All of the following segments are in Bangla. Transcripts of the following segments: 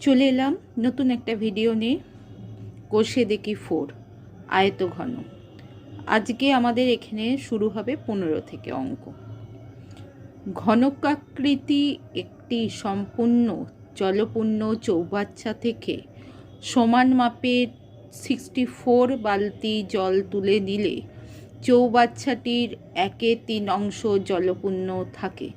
চলে এলাম নতুন একটা ভিডিও নিয়ে। কষে দেখি ফোর, আয়ত ঘন। আজকে আমাদের এখানে শুরু হবে পনেরো থেকে অঙ্ক। ঘনকাকৃতি একটি সম্পূর্ণ জলপূর্ণ চৌবাচ্চা থেকে সমান মাপের সিক্সটি ফোর বালতি জল তুলে নিলে চৌবাচ্চাটির একে তিন অংশ জলপূর্ণ থাকে।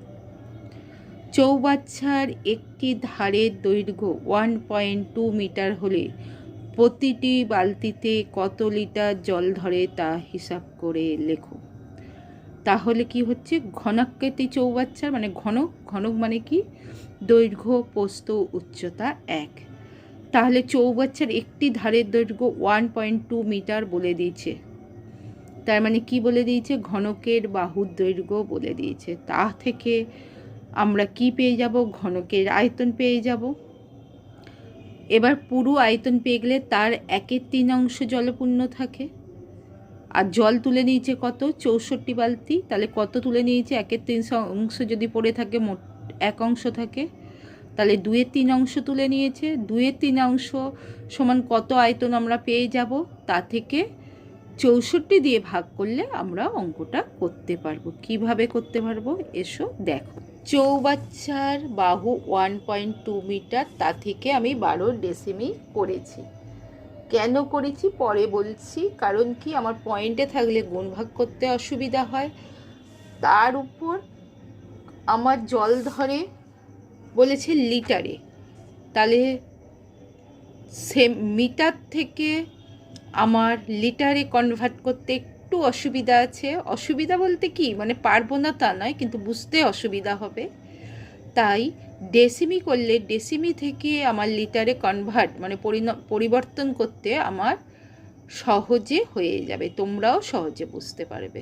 চৌবাচ্চার একটি ধারের দৈর্ঘ্য ওয়ান পয়েন্ট টু মিটার হলে প্রতিটি বালতিতে কত লিটার জল ধরে তা হিসাব করে লেখো। তাহলে কি হচ্ছে? ঘনাকৃতি চৌবাচ্চার মানে ঘনক ঘনক মানে কি? দৈর্ঘ্য, পোস্ত, উচ্চতা এক। তাহলে চৌবাচ্চার একটি ধারের দৈর্ঘ্য ওয়ান পয়েন্ট টু মিটার বলে দিয়েছে। তার মানে কি বলে দিয়েছে? ঘনকের বাহুর দৈর্ঘ্য বলে দিয়েছে। তা থেকে আমরা কি পেয়ে যাব? ঘনকের আয়তন পেয়ে যাব। এবার পুরো আয়তন পেয়ে গেলে তার একের তিন অংশ জলপূর্ণ থাকে। আর জল তুলে নিয়েছে কত? চৌষট্টি বালতি। তাহলে কত তুলে নিয়েছে? একের তিন অংশ যদি পড়ে থাকে, মোট এক অংশ থাকে। তাহলে দুয়ের তিন অংশ তুলে নিয়েছে। দুয়ের তিন অংশ সমান কত আয়তন আমরা পেয়ে যাব? তা থেকে চৌষট্টি দিয়ে ভাগ করলে আমরা অঙ্কটা করতে পারব। কীভাবে করতে পারব? এসো দেখো। চৌবাচ্চার বাহু ওয়ান পয়েন্ট টু মিটার তা থেকে আমি বারো ডেসিমি করেছি। কেন করেছি? পরে বলছি, কারণ কি আমার পয়েন্টে থাকলে গুণ ভাগ করতে অসুবিধা হয়। তার উপর আমার জল ধরে বলেছে লিটারে তাহলে সে মিটার থেকে আমার লিটারে কনভার্ট করতে একটু অসুবিধা আছে। অসুবিধা বলতে কি? মানে পারব না তা নয়, কিন্তু বুঝতে অসুবিধা হবে। তাই ডেসিমি করলে ডেসিমি থেকে আমার লিটারে কনভার্ট মানে পরিবর্তন করতে আমার সহজে হয়ে যাবে। তোমরাও সহজে বুঝতে পারবে।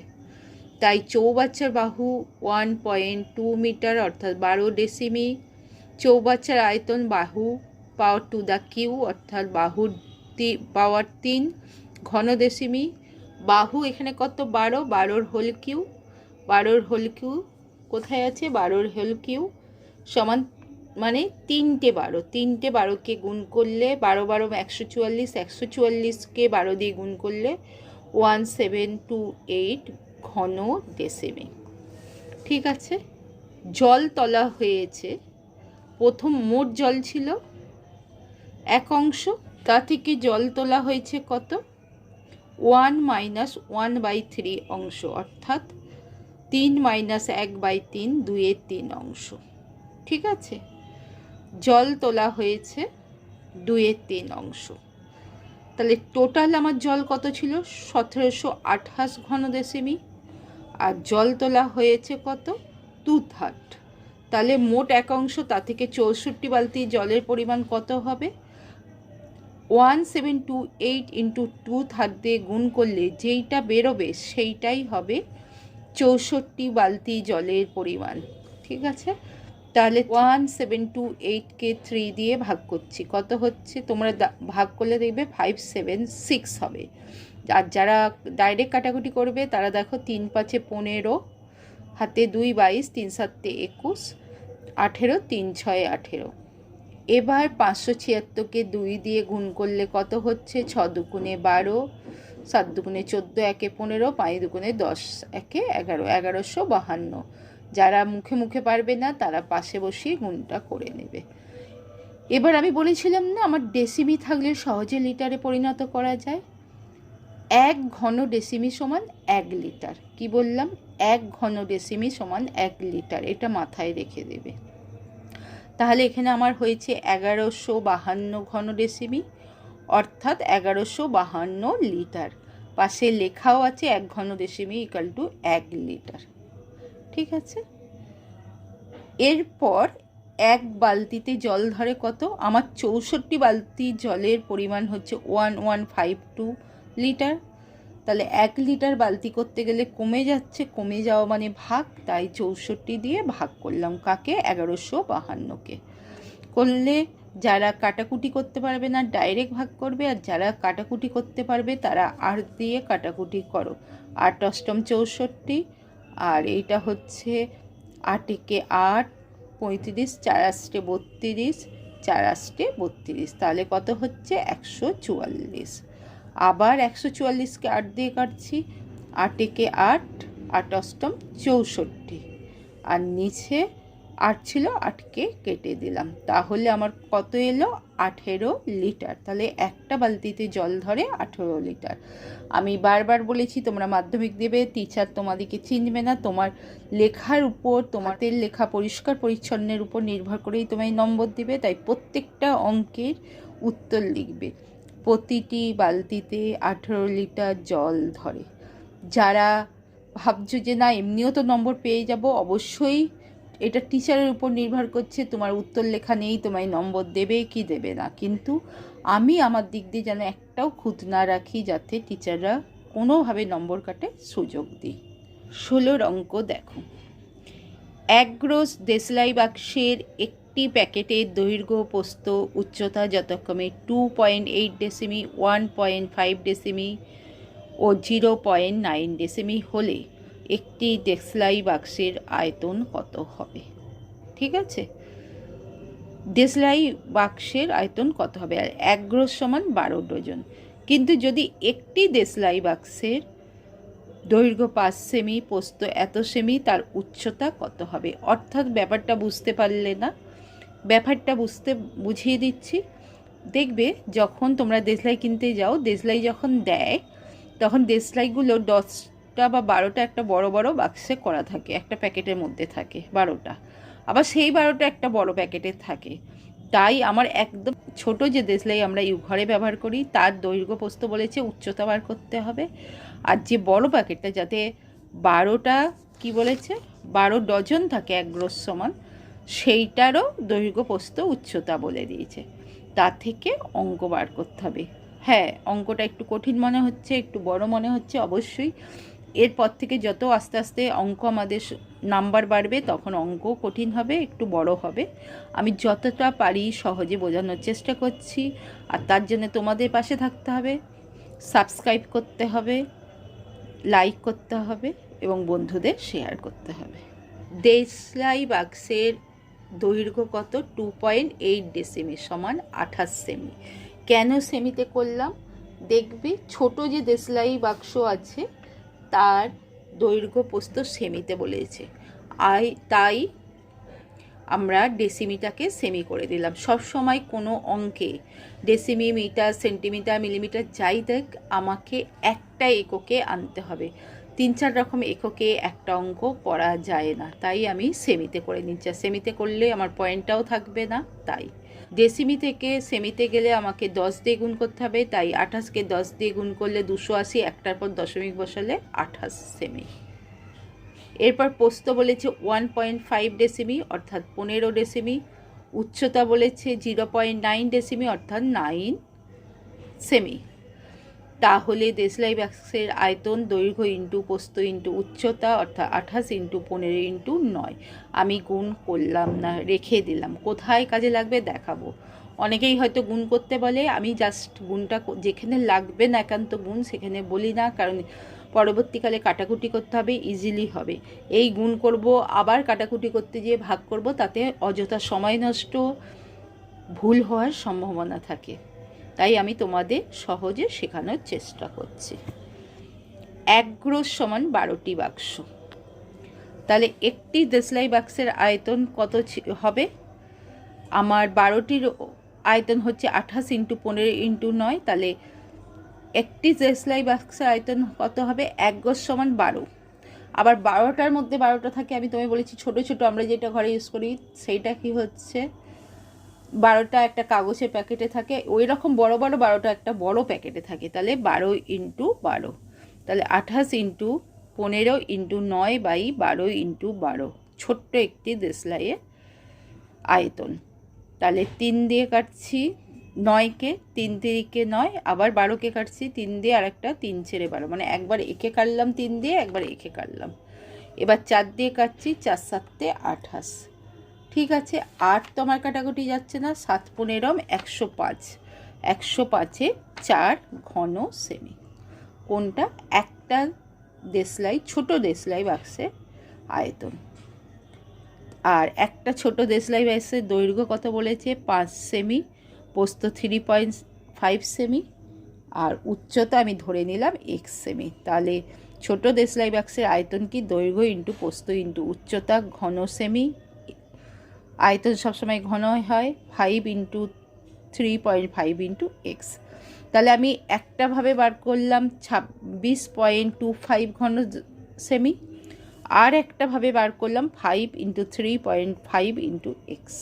তাই চৌবাচ্চার বাহু ওয়ান পয়েন্ট টু মিটার অর্থাৎ বারো ডেসিমি চৌবাচ্চার আয়তন বাহু পাওয়ার টু দ্য কিউ অর্থাৎ বাহুর পাওয়ার তিন, ঘন ডেসিমি বাহু এখানে কত? বারো। বারোর হোল কিউ। বারোর হোল কিউ কোথায় আছে? বারোর হোল কিউ সমান মানে তিনটে বারো। তিনটে বারোকে গুণ করলে বারো বারো, একশো চুয়াল্লিশ, একশো চুয়াল্লিশকে বারো দিয়ে গুণ করলে ওয়ান, সেভেন, টু, এইট ঘন ডেসিমি। ঠিক আছে? জল তলা হয়েছে। প্রথম মোট জল ছিল এক অংশ। তা থেকে জল তোলা হয়েছে কত? One minus one by three অংশ, অর্থাৎ তিন মাইনাস এক বাই তিন দুইয়ের তিন অংশ। ঠিক আছে? জল তোলা হয়েছে দুইয়ের তিন অংশ। তাহলে টোটাল আমার জল কত ছিল? সতেরোশো আঠাশ ঘন দেসিমি আর জল তোলা হয়েছে কত? টু থার্ড তাহলে মোট এক অংশ, তা থেকে চৌষট্টি বালতি জলের পরিমাণ কত হবে? One seven two eight into two third দিয়ে গুণ করলে যেইটা বেরোবে সেইটাই হবে চৌষট্টি বালতি জলের পরিমাণ, ঠিক আছে? তাহলে ওয়ান সেভেন টু এইটকে থ্রি দিয়ে ভাগ করছি, কত হচ্ছে? তোমরা ভাগ করলে দেখবে ফাইভ সেভেন সিক্স হবে। আর যারা ডাইরেক্ট কাটাকুটি করবে, তারা দেখো তিন পাঁচে পনেরো, হাতে দুই বাইশ, তিন সাতে একুশ, আঠেরো, তিন ছয় আঠেরো। এবার পাঁচশো ছিয়াত্তরকে দুই দিয়ে গুণ করলে কত হচ্ছে? ছ দুগুণে বারো, সাত দুগুণে চোদ্দ, একে পনেরো, পাঁচ দুগুণে দশ, একে এগারো, এগারোশো বাহান্ন। যারা মুখে মুখে পারবে না, তারা পাশে বসিয়ে গুণটা করে নেবে। এবার আমি বলেছিলাম না, আমার ডেসিমি থাকলে সহজে লিটারে পরিণত করা যায়? এক ঘন ডেসিমি সমান এক লিটার কি বললাম? এক ঘন ডেসিমি সমান এক লিটার এটা মাথায় রেখে দেবে। তাহলে এখানে আমার হয়েছে এগারোশো বাহান্ন ঘন ডেসিমি অর্থাৎ এগারোশো বাহান্ন লিটার। পাশে লেখাও আছে এক ঘন ডেসিমি ইকাল টু এক লিটার। ঠিক আছে? এরপর এক বালতিতে জল ধরে কত? আমার চৌষট্টি বালতি জলের পরিমাণ হচ্ছে one one five two litre. তাহলে এক লিটার বালতি করতে গেলে কমে যাচ্ছে, কমে যাওয়া মানে ভাগ, তাই চৌষট্টি দিয়ে ভাগ করলাম কাকে? এগারোশো বাহান্নকে। করলে যারা কাটাকুটি করতে পারবে না ডাইরেক্ট ভাগ করবে, আর যারা কাটাকুটি করতে পারবে, তারা আট দিয়ে কাটাকুটি করো। আট অষ্টম চৌষট্টি, আর এইটা হচ্ছে আট একে আট, পঁয়ত্রিশ, চার আষ্টে বত্রিশ, চার আষ্টে বত্রিশ, তাহলে কত হচ্ছে? একশো চুয়াল্লিশ। আবার একশো চুয়াল্লিশকে আট দিয়ে কাটছি, আটেকে আট আট অষ্টম চৌষট্টি। আর নিচে আট ছিল, আটকে কেটে দিলাম। তাহলে আমার কত এলো? আঠেরো লিটার। তাহলে একটা বালতিতে জল ধরে আঠেরো লিটার। আমি বারবার বলেছি, তোমরা মাধ্যমিক দেবে টিচার তোমাদেরকে চিনবে না। তোমার লেখার উপর তোমাদের লেখা পরিষ্কার পরিচ্ছন্নের উপর নির্ভর করেই তোমায় নম্বর দেবে। তাই প্রত্যেকটা অঙ্কের উত্তর লিখবে। প্রতিটি বালতিতে আঠেরো লিটার জল ধরে। যারা ভাবছ যে না, এমনিও তো নম্বর পেয়ে যাব, অবশ্যই এটা টিচারের উপর নির্ভর করছে, তোমার উত্তর লেখা নেই, তোমায় নম্বর দেবে কি দেবে না। কিন্তু আমি আমার দিক দিয়ে যেন একটাও খুঁত না রাখি, যাতে টিচাররা কোনোভাবে নম্বর কাটে সুযোগ দিই ষোলোর অঙ্ক দেখো। এক গ্রোস দেশলাই বাক্সের একটি প্যাকেটের দৈর্ঘ্য পোস্ত উচ্চতা যথাক্রমে two point eight decimetre one point five decimetre ও জিরো পয়েন্ট নাইন ডেসিমি হলে একটি দেশলাই বাক্সের আয়তন কত হবে? ঠিক আছে? দেশলাই বাক্সের আয়তন কত হবে? আর এক গ্রোস সমান বারো ডজন। কিন্তু যদি একটি দেশলাই বাক্সের দৈর্ঘ্য পাঁচ সেমি পোস্ত এত সেমি, তার উচ্চতা কত হবে? অর্থাৎ ব্যাপারটা বুঝতে পারলে না? ব্যাপারটা বুঝতে, বুঝিয়ে দিচ্ছি। দেখবে যখন তোমরা দেশলাই কিনতে যাও, দেশলাই যখন দেয়, তখন দেশলাইগুলো দশটা বা বারোটা একটা বড় বড় বাক্সে করা থাকে, একটা প্যাকেটের মধ্যে থাকে, বারোটা। আবার সেই বারোটা একটা বড় প্যাকেটে থাকে। তাই আমার একদম ছোট যে দেশলাই আমরা ঘরে ব্যবহার করি, তার দৈর্ঘ্য পোস্ত বলেছে, উচ্চতা বার করতে হবে। আর যে বড় প্যাকেটটা যাতে বারোটা কি বলেছে, বারো ডজন থাকে এক গ্রোস সমান সেইটারও দৈর্ঘ্য পোস্ত উচ্চতা বলে দিয়েছে। তা থেকে অঙ্ক বার করতে হবে। হ্যাঁ অঙ্কটা একটু কঠিন মনে হচ্ছে, একটু বড় মনে হচ্ছে অবশ্যই। এরপর থেকে যত আস্তে আস্তে অঙ্ক আমাদের নাম্বার বাড়বে, তখন অঙ্ক কঠিন হবে, একটু বড় হবে। আমি যতটা পারি সহজে বোঝানোর চেষ্টা করছি, আর তার জন্য তোমাদের পাশে থাকতে হবে। সাবস্ক্রাইব করতে হবে, লাইক করতে হবে এবং বন্ধুদের শেয়ার করতে হবে। দেশলাই বাক্সের দৈর্ঘ্য কত? টু পয়েন্ট এইট ডেসিমি সমান আঠাশ সেমি কেন সেমিতে করলাম? দেখবি ছোট যে দেশলাই বাক্স আছে, তার দৈর্ঘ্য পোস্ত সেমিতে বলেছে। আই, তাই আমরা ডেসিমিটাকে সেমি করে দিলাম। সব সময় কোনো অঙ্কে ডেসিমি মিটার সেন্টিমিটার মিলিমিটার যাই দেখ, আমাকে একটা এককে আনতে হবে। তিন চার রকম এককে একটা অঙ্ক করা যায় না। তাই আমি সেমিতে করে নিচ্ছি। সেমিতে করলে আমার পয়েন্টটাও থাকবে না, তাই। ডেসিমি থেকে সেমিতে গেলে আমাকে দশ দিয়ে গুণ করতে হবে, তাই আঠাশকে দশ দিয়ে গুণ করলে দুশো আশি, একটার পর দশমিক বসালে আঠাশ সেমি এরপর পোস্ত বলেছে ওয়ান পয়েন্ট ফাইভ ডেসিমি অর্থাৎ পনেরো ডেসিমি উচ্চতা বলেছে জিরো পয়েন্ট নাইন ডেসিমি অর্থাৎ নাইন সেমি তাহলে দেশলাই বাক্সের আয়তন দৈর্ঘ্য ইন্টু পোস্ত ইন্টু উচ্চতা, অর্থাৎ আঠাশ ইন্টু পনেরো ইন্টু নয়। আমি গুণ করলাম না, রেখে দিলাম। কোথায় কাজে লাগবে দেখাবো। অনেকেই হয়তো গুণ করতে বলে, আমি জাস্ট গুণটা যেখানে লাগবে না একান্ত গুণ, সেখানে বলি না, কারণ পরবর্তীকালে কাটাকুটি করতে হবে ইজিলি হবে। এই গুণ করব, আবার কাটাকুটি করতে গিয়ে ভাগ করব, তাতে অযথা সময় নষ্ট, ভুল হওয়ার সম্ভাবনা থাকে। তাই আমি তোমাদের সহজে শেখানোর চেষ্টা করছি। এক গ্রোস সমান বারোটি বাক্স। তাহলে একটি দেশলাই বাক্সের আয়তন কত হবে? আমার বারোটির আয়তন হচ্ছে আঠাশ ইন্টু পনেরো ইন্টু নয়, তাহলে একটি দেশলাই বাক্সের আয়তন কত হবে? এক গোস সমান বারো। আবার বারোটার মধ্যে বারোটা থাকে, আমি তোমায় বলেছি ছোট ছোট, আমরা যেটা ঘরে ইউজ করি, সেইটা কি হচ্ছে? বারোটা একটা কাগজের প্যাকেটে থাকে ওই রকম বড় বড় বারোটা একটা বড় প্যাকেটে থাকে। তাহলে বারো ইন্টু বারো। তাহলে আঠাশ ইন্টু পনেরো ইন্টু নয় বাই বারো ইন্টু বারো। ছোট্ট একটি দেশলাইয়ের আয়তন। তাহলে তিন দিয়ে কাটছি নয়কে, তিন তিরিকে নয়, আবার বারোকে কাটছি তিন দিয়ে আর একটা তিন ছেড়ে বারো। মানে একবার একে কাটলাম তিন দিয়ে, একবার একে কাটলাম। এবার চার দিয়ে কাটছি চার সাততে আঠাশ। ঠিক আছে, আট তো আমার কাটাকুটি যাচ্ছে না, সাত পনেরম একশো পাঁচ। একশো পাঁচে চার ঘন সেমি কোনটা? একটা দেশলাই, ছোট দেশলাই বাক্সের আয়তন। আর একটা ছোট দেশলাই বাক্সের দৈর্ঘ্য কত বলেছে? পাঁচ সেমি পোস্ত থ্রি পয়েন্ট ফাইভ সেমি আর উচ্চতা আমি ধরে নিলাম এক্স সেমি তাহলে ছোট দেশলাই বাক্সের আয়তন কি? দৈর্ঘ্য ইন্টু পোস্ত ইন্টু উচ্চতা, ঘন সেমি আয়তন সবসময় ঘন হয় five into three point five into X তাহলে আমি একটাভাবে বার করলাম ছাব্বিশ পয়েন্ট টু ফাইভ ঘন সেমি আর একটাভাবে বার করলাম five into three point five into X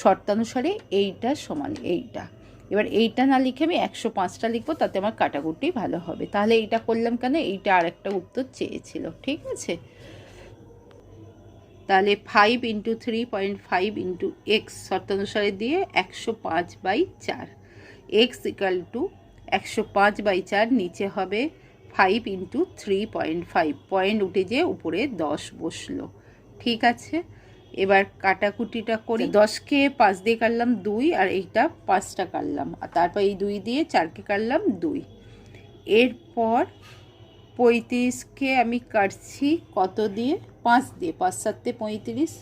শর্তানুসারে এইটা সমান এইটা। এবার এইটা না লিখে আমি একশো পাঁচটা লিখব, তাতে আমার কাটাকুটি ভালো হবে। তাহলে এইটা করলাম কেন? এইটা আর একটা উত্তর চেয়েছিল, ঠিক আছে? তাহলে five into three point five into X শর্তানুসারে দিয়ে একশো পাঁচ বাই চার। এক্স ইকাল টু একশো পাঁচ বাই চার নিচে হবে five into three point five point উঠে যেয়ে উপরে দশ বসল। ঠিক আছে? এবার কাটাকুটিটা করি। দশকে পাঁচ দিয়ে কাটলাম দুই আর এইটা পাঁচটা কাটলাম। আর তারপর এই দুই দিয়ে চারকে কাটলাম দুই। এরপর পঁয়ত্রিশকে আমি কাটছি কত দিয়ে? পাঁচ দিয়ে পাঁচ সাতে পঁয়ত্রিশ,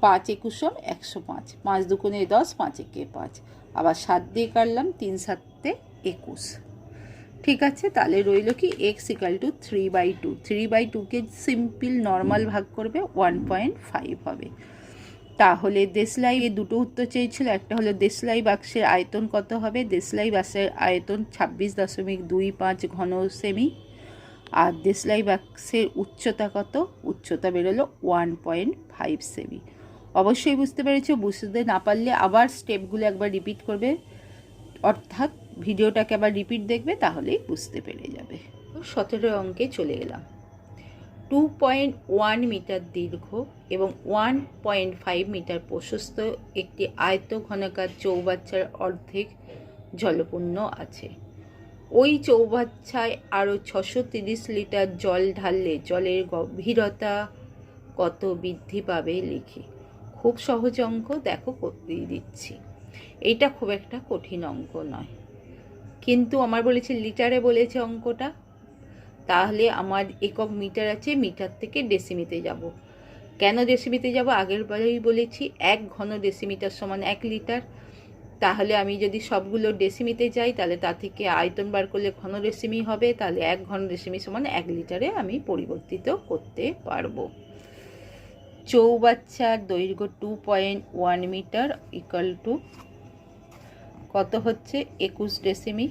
পাঁচ একুশম একশো পাঁচ। পাঁচ দুগুণে দশ, পাঁচ একে পাঁচ। আবার সাত দিয়ে কাটলাম, তিন সাতে একুশ। ঠিক আছে, তাহলে রইল কি x equal to three by two three by টুকে সিম্পল নর্মাল ভাগ করবে ওয়ান পয়েন্ট ফাইভ হবে। তাহলে দেশলাই এ দুটো উত্তর চেয়েছিল। একটা হলো দেশলাই বাক্সের আয়তন কত হবে? দেশলাই বাক্সের আয়তন ছাব্বিশ দশমিক দুই পাঁচ ঘন সেমি আর দেশলাই বাক্সের উচ্চতা কত? উচ্চতা বেরোলো ওয়ান পয়েন্ট ফাইভ সেমি অবশ্যই বুঝতে পেরেছ, বুঝতে না পারলে আবার স্টেপগুলো একবার রিপিট করবে। অর্থাৎ ভিডিওটাকে আবার রিপিট দেখবে, তাহলেই বুঝতে পেরে যাবে। সতেরো অঙ্কে চলে এলাম। টু পয়েন্ট ওয়ান মিটার দীর্ঘ এবং ওয়ান পয়েন্ট ফাইভ মিটার প্রশস্ত একটি আয়ত ঘনকার চৌবাচ্চার অর্ধেক জলপূর্ণ আছে। ওই চৌবাচ্চায় আরও ছশো তিরিশ লিটার জল ঢাললে জলের গভীরতা কত বৃদ্ধি পাবে লিখি। খুব সহজ অঙ্ক, দেখো করতেই দিচ্ছি। এইটা খুব একটা কঠিন অঙ্ক নয়। কিন্তু আমার বলেছে, লিটারে বলেছে অঙ্কটা। তাহলে আমার একক মিটার আছে, মিটার থেকে ডেসিমিতে যাব। কেন ডেসিমিতে যাব? আগের বারেই বলেছি, এক ঘন ডেসিমিটার সমান এক লিটার। তাহলে আমি যদি সবগুলো ডেসিমিতে যাই, তাহলে তা থেকে আয়তন বার করলে ঘন ডেসিমি হবে, তাহলে এক ঘন ডেসিমি সমান এক লিটারে আমি পরিবর্তিত করতে পারব। চৌবাচ্চার দৈর্ঘ্য two point one metre equal to কত হচ্ছে? একুশ ডেসিমি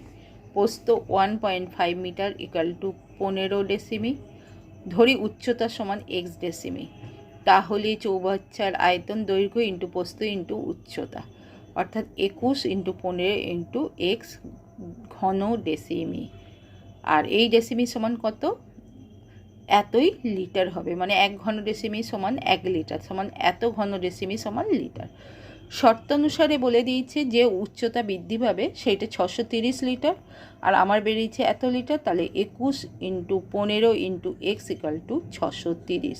পোস্ত one point five metre equal to পনেরো ডেসিমি ধরি উচ্চতা সমান এক্স ডেসিমি তাহলে চৌবাচ্চার আয়তন দৈর্ঘ্য ইন্টু পোস্ত ইন্টু উচ্চতা। অর্থাৎ একুশ ইন্টু পনেরো ইন্টু এক্স ঘন ডেসিমি। আর এই ডেসিমি সমান কত? এতই লিটার হবে। মানে এক ঘন ডেসিমি সমান এক লিটার, সমান এত ঘন ডেসিমি সমান লিটার। শর্তানুসারে বলে দিয়েছে যে উচ্চতা বৃদ্ধি পাবে সেইটা ছশো তিরিশ লিটার। আর আমার বেরিয়েছে এত লিটার, তাহলে একুশ ইন্টু পনেরো ইন্টু এক্স ইকাল টু ছশো তিরিশ।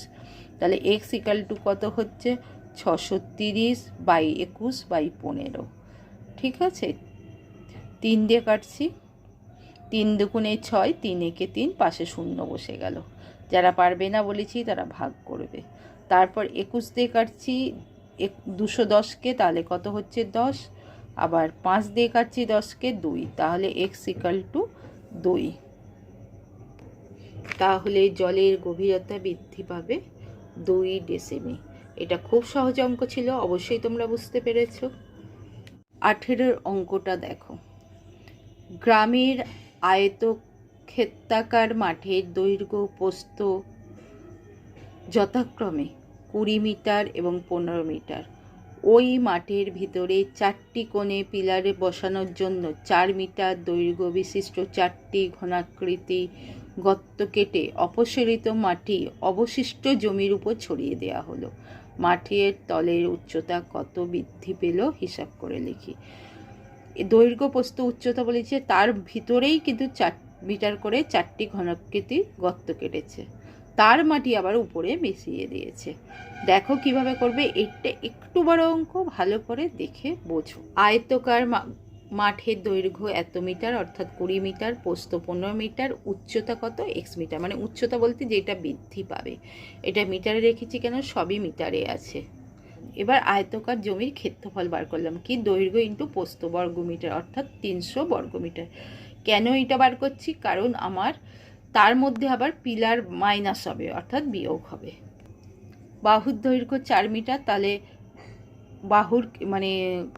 তাহলে এক্স ইকাল টু কত হচ্ছে? ছশো তিরিশ বাই একুশ বাই পনেরো। ঠিক আছে? তিন দিয়ে কাটছি। তিন দুগুণে ছয়, তিন একে তিন, পাশে শূন্য বসে গেল। যারা পারবে না বলেছি তারা ভাগ করবে। তারপর একুশ দিয়ে কাটছি, এক, দুশো দশকে, তাহলে কত হচ্ছে দশ? আবার পাঁচ দিয়ে কাটছি দশকে দুই, তাহলে এক্স ইকাল টু দুই। তাহলে জলের গভীরতা বৃদ্ধি পাবে দুই ডেসিমি এটা খুব সহজ অঙ্ক ছিল, অবশ্যই তোমরা বুঝতে পেরেছ। আঠেরোর অঙ্কটা দেখো। গ্রামের আয়ত ক্ষেত্রাকার মাঠের দৈর্ঘ্য পোস্ত যথাক্রমে কুড়ি মিটার এবং পনেরো মিটার। ওই মাঠের ভিতরে চারটি কোণে পিলারে বসানোর জন্য চার মিটার দৈর্ঘ্য বিশিষ্ট চারটি ঘনাকৃতি গর্ত কেটে অপসারিত মাটি অবশিষ্ট জমির উপর ছড়িয়ে দেওয়া হলো। মাঠের তলের উচ্চতা কত বৃদ্ধি পেল হিসাব করে লিখি। দৈর্ঘ্য প্রস্ত উচ্চতা বলেছে, তার ভিতরেই কিন্তু চার মিটার করে চারটি ঘনাকৃতি গর্ত কেটেছে। তার মাটি আবার উপরে মিশিয়ে দিয়েছে। দেখো কীভাবে করবে এটা একটু বড় অঙ্ক, ভালো করে দেখে বোঝো। আয়তকার মাঠের দৈর্ঘ্য এত মিটার, অর্থাৎ কুড়ি মিটার, পোস্ত পনেরো মিটার, উচ্চতা কত? এক্স মিটার মানে উচ্চতা বলতে যেটা বৃদ্ধি পাবে। এটা মিটারে রেখেছি কেন? সবই মিটারে আছে। এবার আয়তকার জমির ক্ষেত্রফল বার করলাম। কি? দৈর্ঘ্য ইন্টু পোস্ত বর্গমিটার অর্থাৎ তিনশো বর্গমিটার কেন এটা বার করছি? কারণ আমার তার মধ্যে আবার পিলার মাইনাস হবে, অর্থাৎ বিয়োগ হবে। বাহুর দৈর্ঘ্য চার মিটার, তাহলে বাহুর মানে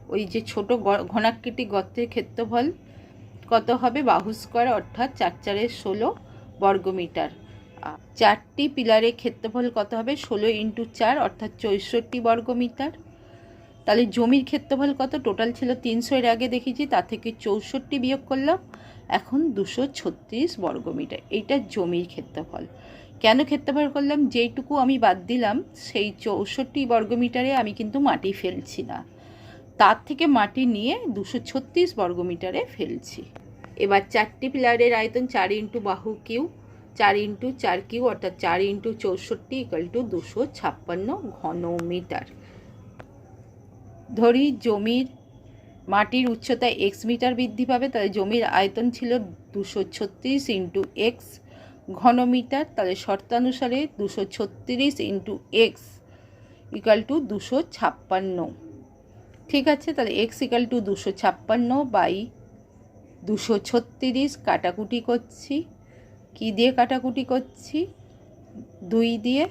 ওই যে ছোট ঘনাকৃতি গর্তের ক্ষেত্রফল কত হবে? বাহু স্কোয়ার অর্থাৎ চার চারের ষোলো বর্গমিটার। চারটি পিলারের ক্ষেত্রফল কত হবে? ষোলো ইন্টু চার অর্থাৎ চৌষট্টি বর্গমিটার। তাহলে জমির ক্ষেত্রফল কত? টোটাল ছিল তিনশো, এর আগে দেখেছি, তা থেকে চৌষট্টি বিয়োগ করলাম, এখন দুশো ছত্রিশ বর্গমিটার। এইটা জমির ক্ষেত্রফল। কেন ক্ষেত্রফল করলাম? যেইটুকু আমি বাদ দিলাম, সেই চৌষট্টি বর্গমিটারে আমি কিন্তু মাটি ফেলছি না। তার থেকে মাটি নিয়ে দুশো ছত্রিশ বর্গমিটারে ফেলছি। এবার চারটি পিলারের আয়তন চার ইন্টু বাহু কিউ, চার ইন্টু চার কিউ অর্থাৎ চার ইন্টু চৌষট্টি ইকাল টু দুশো ছাপ্পান্ন ঘন মিটার ধরি জমির, মাটির উচ্চতা এক্স মিটার বৃদ্ধি পাবে, তাহলে জমির আয়তন ছিল দুশো ছত্রিশ ইন্টু এক্স ঘনমিটার তাহলে শর্তানুসারে দুশো ছত্রিশ ইন্টু এক্স ইকাল টু দুশো ছাপ্পান্ন। ঠিক আছে, তাহলে এক্স ইকাল টু দুশো ছাপ্পান্ন বাই দুশো ছত্রিশ কাটাকুটি করছি। কি দিয়ে কাটাকুটি করছি? দুই দিয়ে।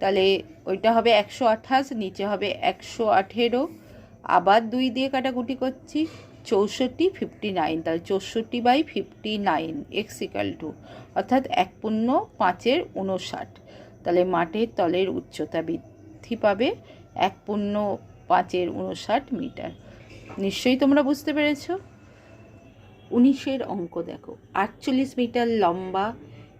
তাহলে ওইটা হবে একশো আঠাশ, নিচে হবে একশো আঠেরো। আবার দুই দিয়ে কাটাকুটি করছি। চৌষট্টি ফিফটি নাইন তাহলে চৌষট্টি by fifty nine x equal to অর্থাৎ এক পূর্ণ পাঁচের উনষাট তাহলে মাঠের তলের উচ্চতা বৃদ্ধি পাবে এক পূর্ণ পাঁচের উনষাট মিটার। নিশ্চয়ই তোমরা বুঝতে পেরেছ? উনিশের অঙ্ক দেখো, আটচল্লিশ মিটার লম্বা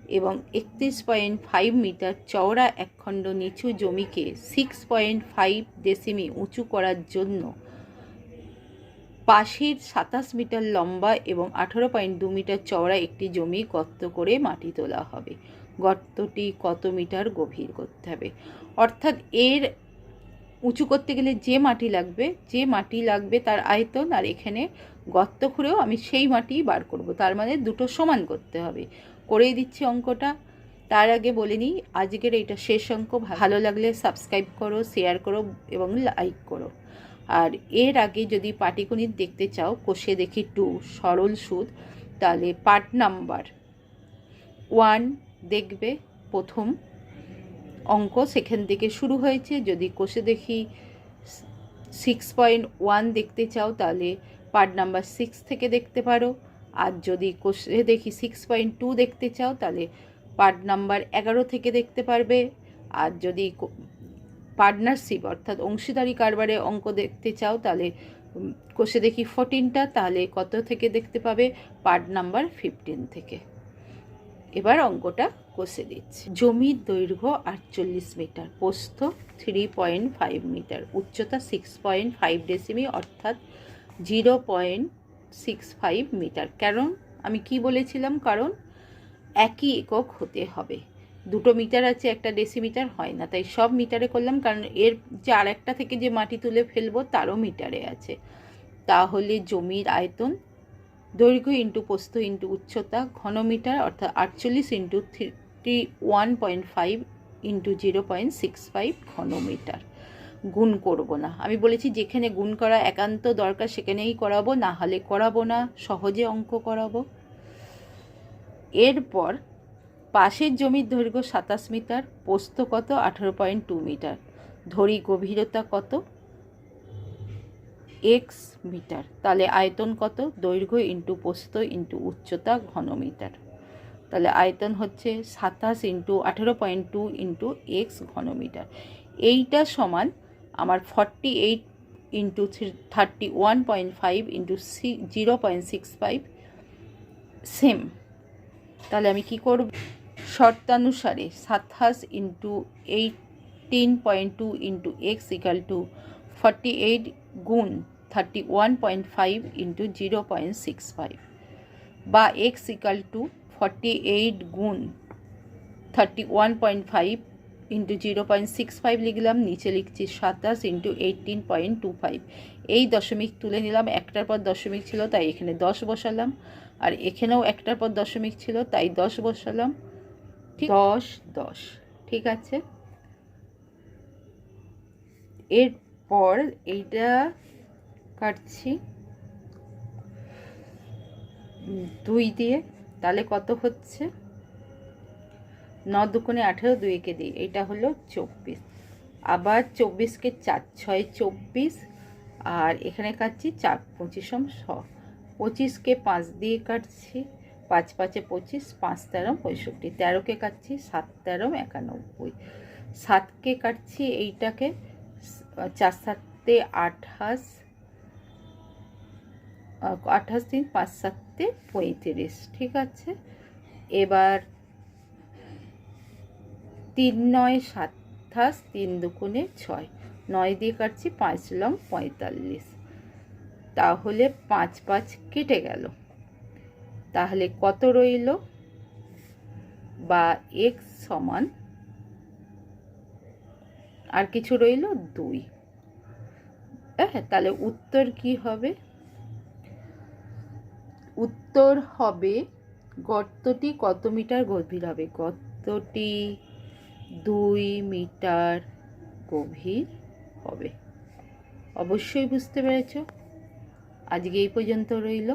এবং একত্রিশ পয়েন্ট ফাইভ মিটার চওড়া একখণ্ড নিচু জমিকে সিক্স পয়েন্ট ফাইভ ডেসিমি উঁচু করার জন্য পাশের সাতাশ মিটার লম্বা এবং আঠারো পয়েন্ট দু মিটার চওড়া একটি জমি গর্ত করে মাটি তোলা হবে। গর্তটি কত মিটার গভীর করতে হবে? অর্থাৎ এর উঁচু করতে গেলে যে মাটি লাগবে, যে মাটি লাগবে তার আয়তন আর এখানে গর্ত খুঁড়েও আমি সেই মাটি বার করব। তার মানে দুটো সমান করতে হবে। করেই দিচ্ছি অঙ্কটা। তার আগে বলে নিই, আজকের এইটা শেষ অঙ্ক। ভালো লাগলে সাবস্ক্রাইব করো, শেয়ার করো এবং লাইক করো। আর এর আগে যদি পাটিগণিত দেখতে চাও, কোষে দেখি টু, সরল সুদ তাহলে পার্ট নাম্বার ওয়ান দেখবে প্রথম অঙ্ক। সেখান থেকে শুরু হয়েছে। যদি কোষে দেখি সিক্স পয়েন্ট ওয়ান দেখতে চাও, তাহলে পার্ট নাম্বার সিক্স থেকে দেখতে পারো। আর যদি কোষে দেখি সিক্স পয়েন্ট টু দেখতে চাও, তাহলে পার্ট নাম্বার এগারো থেকে দেখতে পারবে। আর যদি পার্টনারশিপ, অর্থাৎ অংশীদারি কারবারে অঙ্ক দেখতে চাও, তাহলে কষে দেখি ফোরটিনটা তাহলে কত থেকে দেখতে পাবে? পার্ট নাম্বার ফিফটিন থেকে। এবার অঙ্কটা কষে দিচ্ছে। জমির দৈর্ঘ্য আটচল্লিশ মিটার, প্রস্থ থ্রি পয়েন্ট ফাইভ মিটার, উচ্চতা সিক্স পয়েন্ট ফাইভ ডেসিমি অর্থাৎ zero point six five metre. কারণ, আমি কি বলেছিলাম? কারণ, একই একক হতে হবে। দুটো মিটার আছে, একটা ডেসিমিটার হয় না। তাই সব মিটারে করলাম, কারণ এর যে আরেকটা থেকে যে মাটি তুলে ফেলব তারও মিটারে আছে। তাহলে জমির আয়তন দৈর্ঘ্য ইন্টু পোস্ত ইন্টু উচ্চতা ঘনমিটার অর্থাৎ আটচল্লিশ into three one point five into zero point six five ঘনমিটার গুণ করব না। আমি বলেছি যেখানে গুণ করা একান্ত দরকার সেখানেই করাবো, না হলে করাবো না, সহজে অঙ্ক করাবো। এরপর পাশের জমির দৈর্ঘ্য সাতাশ মিটার, পোস্ত কত আঠারো পয়েন্ট টু মিটার, ধরি গভীরতা কত এক্স মিটার, তাহলে আয়তন কত? দৈর্ঘ্য ইন্টু পোস্ত ইন্টু উচ্চতা ঘনমিটার তাহলে আয়তন হচ্ছে সাতাশ ইন্টু আঠেরো পয়েন্ট টু ইন্টু এক্স ঘনমিটার এইটা সমান আমার forty eight into thirty one point five into C zero point six five same তাহলে আমি কি করব? শর্তানুসারে সাতাশ into eighteen point two into x equal to forty eight গুণ thirty one point five into zero point six five বা x equal to forty eight গুণ thirty one point five into zero point six five লিখলাম, নিচে লিখছি সাতাশ into eighteen point two five এই দশমিক তুলে নিলাম, একটার পর দশমিক ছিল, তাই এখানে দশ বসালাম। আর এখানেও একটার পর দশমিক ছিল তাই দশ বসালাম। ঠিক দশ দশ। ঠিক আছে। এরপর এইটা কাটছি। দুই দিয়ে তাহলে কত হচ্ছে? ন দুগুণে আঠেরো দুইকে দিই এটা হলো চব্বিশ। আবার চব্বিশকে চার ছয় চব্বিশ। আর এখানে কাটছি চার পঁচিশম শ পঁচিশকে পাঁচ দিয়ে কাটছি, পাঁচ পাঁচে পঁচিশ, পাঁচ তেরো, পঁয়ষট্টি তেরোকে কাটছি, সাত তেরো, একানব্বই। সাতকে কাটছি, এইটাকে চার সাতে আঠাশ আঠাশ দিন পাঁচ সাতে পঁয়ত্রিশ, ঠিক আছে? এবার তিন নয় সাতাশ, তিন দুগুণে ছয়, নয় দিয়ে কাটছি পাঁচ লং পঁয়তাল্লিশ। তাহলে পাঁচ পাঁচ কেটে গেল। তাহলে কত রইল? বা এক্স সমান আর কিছু রইল? দুই। হ্যাঁ তাহলে উত্তর কি হবে? উত্তর হবে গর্তটি কত মিটার গভীর হবে? গর্তটি দুই মিটার গভীর হবে। অবশ্যই বুঝতে পেরেছ? আজকে এই পর্যন্ত রইল।